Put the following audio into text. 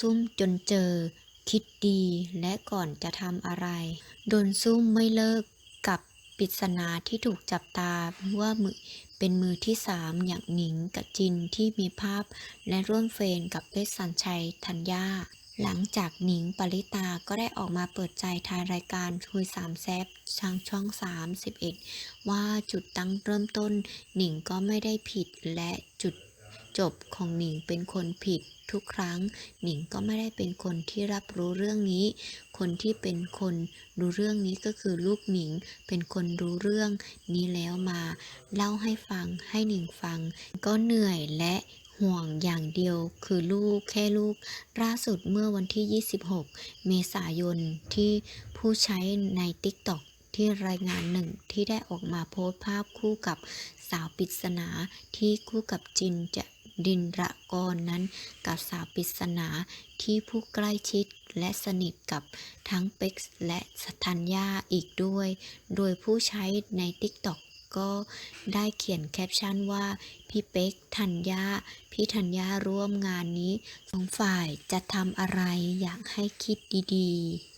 ซุ่มจนเจอ คิดดีและก่อนจะทำอะไร โดนซุ่มไม่เลิกกับปริศนาที่ถูกจับตาว่ามือเป็นมือที่สามอย่างหนิงกับจินที่มีภาพและร่วมเฟรนกับเพชรสัญชัยธัญญาหลังจากหนิงปริตาก็ได้ออกมาเปิดใจทายรายการคุยสามแซบทางช่อง 31 ว่าจุดตั้งเริ่มต้นหนิงก็ไม่ได้ผิดและจุด จบของหนิงเป็นคนผิดทุกครั้ง หนิงก็ไม่ได้เป็นคนที่รับรู้เรื่องนี้ คนที่เป็นคนรู้เรื่องนี้ก็คือลูกหนิง เป็นคนรู้เรื่องนี้แล้วมา เล่าให้ฟังให้หนิงฟัง ก็เหนื่อยและห่วงอย่างเดียวคือลูกแค่ลูกล่าสุดเมื่อวันที่ 26 เมษายนที่ผู้ใช้ใน TikTok ที่รายงานหนึ่งที่ได้ออกมาโพสต์ภาพคู่กับสาวปริศนาที่คู่กับจินจะ ดินระกรนั้นกับสาวปริศนาที่ผู้ใกล้ชิดและสนิทกับทั้งเป็กและธัญญาอีกด้วย โดยผู้ใช้ใน TikTok ก็ได้เขียนแคปชั่นว่า พี่เป๊กธัญญาพี่ธัญญาร่วมงานนี้สองฝ่ายจะทำอะไรอยากให้คิดดีๆ